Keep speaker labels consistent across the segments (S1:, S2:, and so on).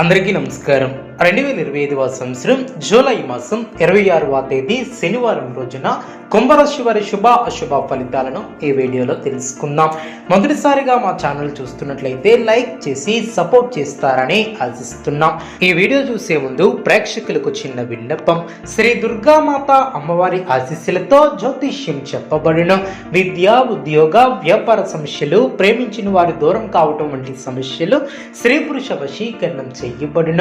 S1: అందరికీ నమస్కారం. రెండు వేల ఇరవై ఐదవ సంవత్సరం జూలై మాసం ఇరవై ఆరవ తేదీ శనివారం రోజున కుంభరాశి వారి శుభ అశుభ ఫలితాలను ఈ వీడియోలో తెలుసుకుందాం. మొదటిసారిగా మా ఛానల్ చూస్తున్నట్లయితే లైక్ చేసి సపోర్ట్ చేస్తారని ఆశిస్తున్నాం. ఈ వీడియో చూసే ముందు ప్రేక్షకులకు చిన్న విన్నపం. శ్రీ దుర్గామాత అమ్మవారి ఆశీస్సులతో జ్యోతిష్యం చెప్పబడిన. విద్య ఉద్యోగ వ్యాపార సమస్యలు ప్రేమించిన వారి దూరం కావటం వంటి సమస్యలు స్త్రీ పురుష వశీకరణం చేయబడిన.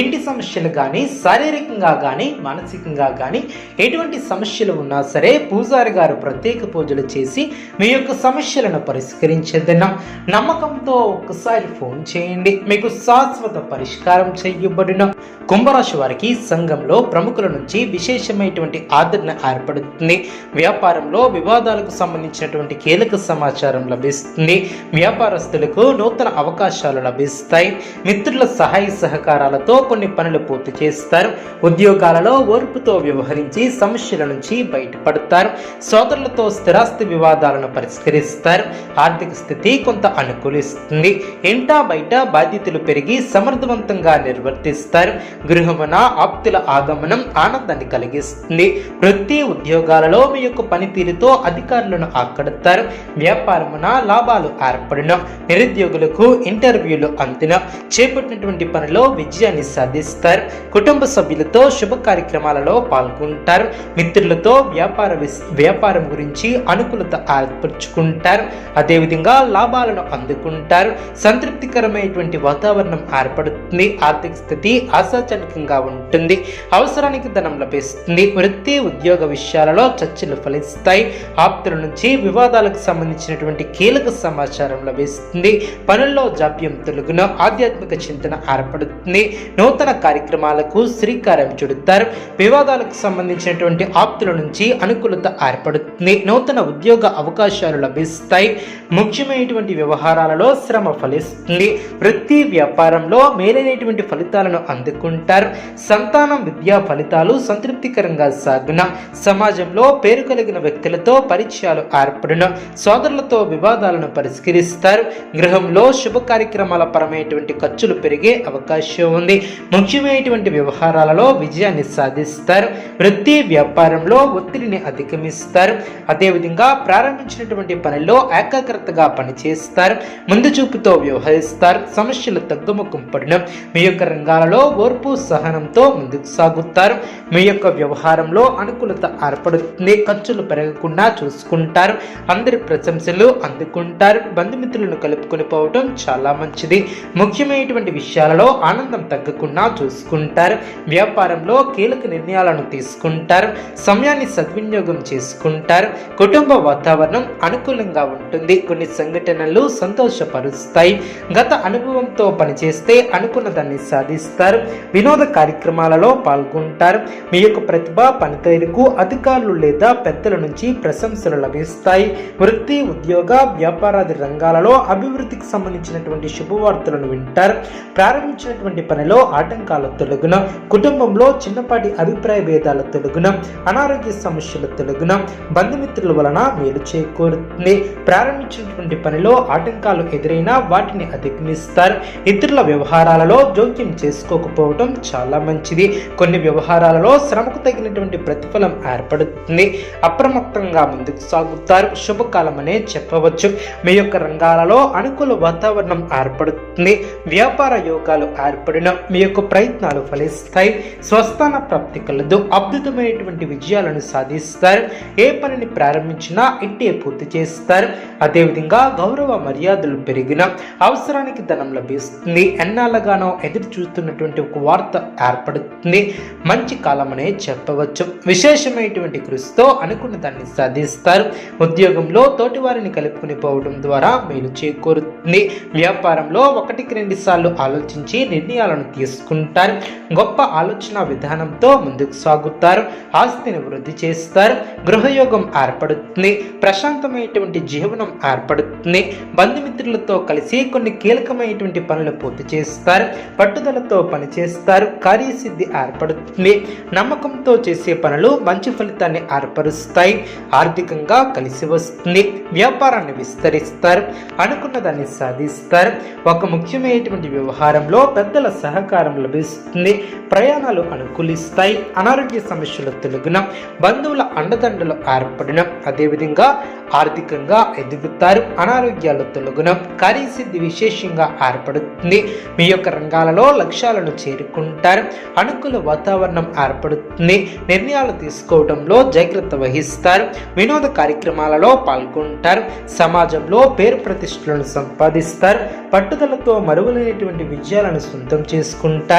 S1: ఇంటి సమస్యలు కానీ శారీరకంగా కానీ మానసికంగా కానీ ఎటువంటి సమస్యలు ఉన్నా సరే పూజారి గారు ప్రత్యేక పూజలు చేసి మీ యొక్క సమస్యలను పరిష్కరించేదన్న నమ్మకంతో ఒక్కసారి ఫోన్ చేయండి. మీకు శాశ్వత పరిష్కారం చేయబడిన. కుంభరాశి వారికి సంఘంలో ప్రముఖుల నుంచి విశేషమైనటువంటి ఆదరణ ఏర్పడుతుంది. వ్యాపారంలో వివాదాలకు సంబంధించినటువంటి కీలక సమాచారం లభిస్తుంది. వ్యాపారస్తులకు నూతన అవకాశాలు లభిస్తాయి. మిత్రుల సహాయ సహకారాలతో కొన్ని పనులు పూర్తి చేస్తారు. ఉద్యోగాలలో ఓర్పుతో వ్యవహరించి సమస్యల నుంచి బయటపడతారు. సోదరులతో స్థిరాస్తి వివాదాలను పరిష్కరిస్తారు. ఆర్థిక స్థితి కొంత అనుకూలిస్తుంది. ఇంటా బయట బాధ్యతలు పెరిగి సమర్థవంతంగా నిర్వర్తిస్తారు. గృహమున ఆప్తుల ఆగమనం ఆనందాన్ని కలిగిస్తుంది. వృత్తి ఉద్యోగాలలో మీ యొక్క పనితీరుతో అధికారులను ఆకడతారు. వ్యాపారమున లాభాలు ఏర్పడిన. నిరుద్యోగులకు ఇంటర్వ్యూలు అందిన. చేపట్టినటువంటి పనిలో విజయాన్ని సాధిస్తారు. కుటుంబ సభ్యులతో శుభ కార్యక్రమాలలో పాల్గొంటారు. మిత్రులతో వ్యాపార వ్యాపారం గురించి అనుకూలత ఏర్పరచుకుంటారు. అదేవిధంగా లాభాలను అందుకుంటారు. సంతృప్తికరమైనటువంటి వాతావరణం ఏర్పడుతుంది. ఆర్థిక స్థితి ఆశాజనకంగా ఉంటుంది. అవసరానికి ధనం లభిస్తుంది. వృత్తి ఉద్యోగ విషయాలలో చర్చలు ఫలిస్తాయి. ఆప్తుల నుంచి వివాదాలకు సంబంధించినటువంటి కీలక సమాచారం లభిస్తుంది. పనుల్లో జాప్యం తొలగున ఆధ్యాత్మిక చింతన ఏర్పడుతుంది. నూతన కార్యక్రమాలకు శ్రీకారం చుడతారు. వివాదాలకు సంబంధించినటువంటి ఆప్తుల నుంచి అనుకూలత ఏర్పడుతుంది. నూతన ఉద్యోగ అవకాశాలు లభిస్తాయి. ముఖ్యమైనటువంటి వ్యవహారాలలో శ్రమ ఫలిస్తుంది. వృత్తి వ్యాపారంలో మేలైనటువంటి ఫలితాలను అందుకుంటారు. సంతానం విద్యా ఫలితాలు సంతృప్తికరంగా సాగున. సమాజంలో పేరు కలిగిన వ్యక్తులతో పరిచయాలు ఏర్పడిన. సోదరులతో వివాదాలను పరిష్కరిస్తారు. గృహంలో శుభ కార్యక్రమాల పరమైనటువంటి ఖర్చులు పెరిగే అవకాశం ఉంది. ముఖ్యమైనటువంటి వ్యవహారాలలో విజయాన్ని సాధిస్తారు. వృత్తి వ్యాపారంలో ఒత్తిడిని అధిగమిస్తారు. అదేవిధంగా ప్రారంభించినటువంటి పనిలో ఏకాగ్రతగా పనిచేస్తారు. ముందు చూపుతో వ్యవహరిస్తారు. సమస్యలు తగ్గుముఖం పడిన మీ యొక్క రంగాలలో ఓర్పు సహనంతో ముందుకు సాగుతారు. మీ యొక్క వ్యవహారంలో అనుకూలత ఏర్పడుతుంది. ఖర్చులు పెరగకుండా చూసుకుంటారు. అందరి ప్రశంసలు అందుకుంటారు. బంధుమిత్రులను కలుపుకొని పోవటం చాలా మంచిది. ముఖ్యమైనటువంటి విషయాలలో ఆనందం తగ్గకుండా చూసుకుంటారు. వ్యాపారంలో కీలక నిర్ణయాలను తీసుకుంటారు. సమయాన్ని సద్వినియోగం చేసుకుంటారు. కుటుంబ వాతావరణం అనుకూలంగా ఉంటుంది. కొన్ని సంఘటనలు సంతోషపరుస్తాయి. గత అనుభవంతో పనిచేస్తే అనుకున్న దాన్ని సాధిస్తారు. వినోద కార్యక్రమాలలో పాల్గొంటారు. మీ యొక్క ప్రతిభ పనితీరుకు అధికారులు లేదా పెద్దల నుంచి ప్రశంసలు లభిస్తాయి. వృత్తి ఉద్యోగ వ్యాపారాది రంగాలలో అభివృద్ధికి సంబంధించినటువంటి శుభవార్తలను వింటారు. ప్రారంభించినటువంటి పనిలో ఆటంకాల తొలగున కుటుంబంలో చిన్నపాటి అభిప్రాయ భేదాల తొలగున అనారోగ్య సమస్యల తొలగున బంధుమిత్రుల వలన మేలు చేకూరుతుంది. ప్రారంభించినటువంటి పనిలో ఆటంకాలు ఎదురైనా వాటిని అధిగమిస్తారు. ఇతరుల వ్యవహారాలలో జోక్యం చేసుకోకపోవడం చాలా మంచిది. కొన్ని వ్యవహారాలలో శ్రమకు తగినటువంటి ప్రతిఫలం ఏర్పడుతుంది. అప్రమత్తంగా ముందుకు సాగుతారు. శుభకాలం అనే చెప్పవచ్చు. మీ యొక్క రంగాలలో అనుకూల వాతావరణం ఏర్పడుతుంది. వ్యాపార యోగాలు ఏర్పడిన మీ యొక్క ప్రయత్నాలు ఫలిస్తాయి. స్వస్థాన ప్రాప్తి కలదు. అద్భుతమైనటువంటి విజయాలను సాధిస్తారు. ఏ పనిని ప్రారంభించినా ఇట్టే పూర్తి చేస్తారు. అదేవిధంగా గౌరవ మర్యాదలు పెరిగిన అవసరానికి ధనం లభిస్తుంది. ఎన్నాళ్ళగానో ఎదురు చూస్తున్నటువంటి ఒక వార్త ఏర్పడుతుంది. మంచి కాలమనే చెప్పవచ్చు. విశేషమైనటువంటి కృషితో అనుకున్న దాన్ని సాధిస్తారు. ఉద్యోగంలో తోటివారిని కలుపుకుని పోవడం ద్వారా మేలు చేకూరుతుంది. వ్యాపారంలో ఒకటికి రెండు సార్లు ఆలోచించి నిర్ణయాలను తీసుకు చేసుకుంటారు. గొప్ప ఆలోచన విధానంతో ముందుకు సాగుతారు. ఆస్తిని వృద్ధి చేస్తారు. గృహయోగం ఏర్పడుతుంది. ప్రశాంతమైనటువంటి జీవనం ఏర్పడుతుంది. బంధుమిత్రులతో కలిసి కొన్ని కీలకమైనటువంటి పనులు పూర్తి చేస్తారు. పట్టుదలతో పనిచేస్తారు కార్యసిద్ధి ఏర్పడుతుంది. నమ్మకంతో చేసే పనులు మంచి ఫలితాన్ని ఏర్పరుస్తాయి. ఆర్థికంగా కలిసి వస్తుంది. వ్యాపారాన్ని విస్తరిస్తారు. అనుకున్న దాన్ని సాధిస్తారు. ఒక ముఖ్యమైనటువంటి వ్యవహారంలో పెద్దల సహకారం లభిస్తుంది. ప్రయాణాలు అనుకూలిస్తాయి. అనారోగ్య సమస్యలు తొలగిన బంధువుల అండదండలు ఏర్పడిన అదేవిధంగా ఆర్థికంగా ఎదుగుతారు. అనారోగ్యాలు తొలగిన కార్యసిద్ధి విశేషంగా ఏర్పడుతుంది. మీ యొక్క రంగాలలో లక్ష్యాలను చేరుకుంటారు. అనుకూల వాతావరణం ఏర్పడుతుంది. నిర్ణయాలు తీసుకోవడంలో జాగ్రత్త వహిస్తారు. వినోద కార్యక్రమాలలో పాల్గొంటారు. సమాజంలో పేరు ప్రతిష్టలను సంపాదిస్తారు. పట్టుదలతో మరువలేనటువంటి విజయాలను సొంతం చేసుకుంటారు.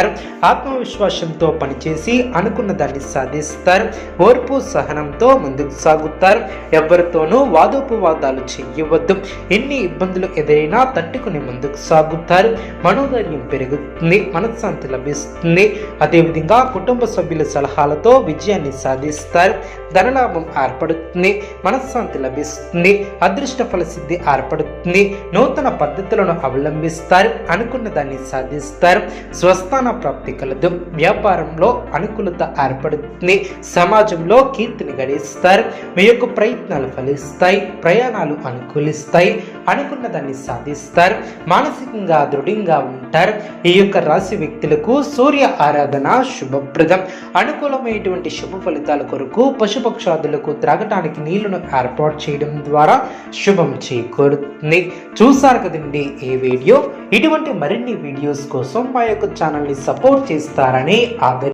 S1: ఆత్మవిశ్వాసంతో పనిచేసి అనుకున్న దాన్ని సాధిస్తారు. ఓర్పు సహనంతో ముందుకు సాగుతారు. ఎవరితోనూ వాదోపవాదాలు చేయవద్దు. ఎన్ని ఇబ్బందులు ఎదురైనా తట్టుకుని ముందుకు సాగుతారు. మనోధైర్యం పెరుగుతుంది. మనశ్శాంతి లభిస్తుంది. అదేవిధంగా కుటుంబ సభ్యుల సలహాలతో విజయాన్ని సాధిస్తారు. ధనలాభం ఏర్పడుతుంది. మనశ్శాంతి లభిస్తుంది. అదృష్ట ఫలసిద్ధి ఏర్పడుతుంది. నూతన పద్ధతులను అవలంబిస్తారు. అనుకున్న దాన్ని సాధిస్తారు. స్వస్థ స్థాన ప్రాప్తి కలదు. వ్యాపారంలో అనుకూలత ఏర్పడుతుంది. సమాజంలో కీర్తిని గడిస్తారు. మీ యొక్క ప్రయత్నాలు ఫలిస్తాయి. ప్రయాణాలు అనుకూలిస్తాయి. అనుకున్న దాన్ని సాధిస్తారు. మానసికంగా దృఢంగా ఉంటారు. ఈ యొక్క రాశి వ్యక్తులకు సూర్య ఆరాధన శుభప్రదం. అనుకూలమైనటువంటి శుభ ఫలితాల కొరకు పశుపక్షాదులకు త్రాగటానికి నీళ్ళను ఏర్పాటు చేయడం ద్వారా శుభం చేకూరుతుంది. చూసారు కదండి ఈ వీడియో? ఇటువంటి మరిన్ని వీడియోస్ కోసం మా యొక్క ఛానల్ని సపోర్ట్ చేస్తారని ఆదరి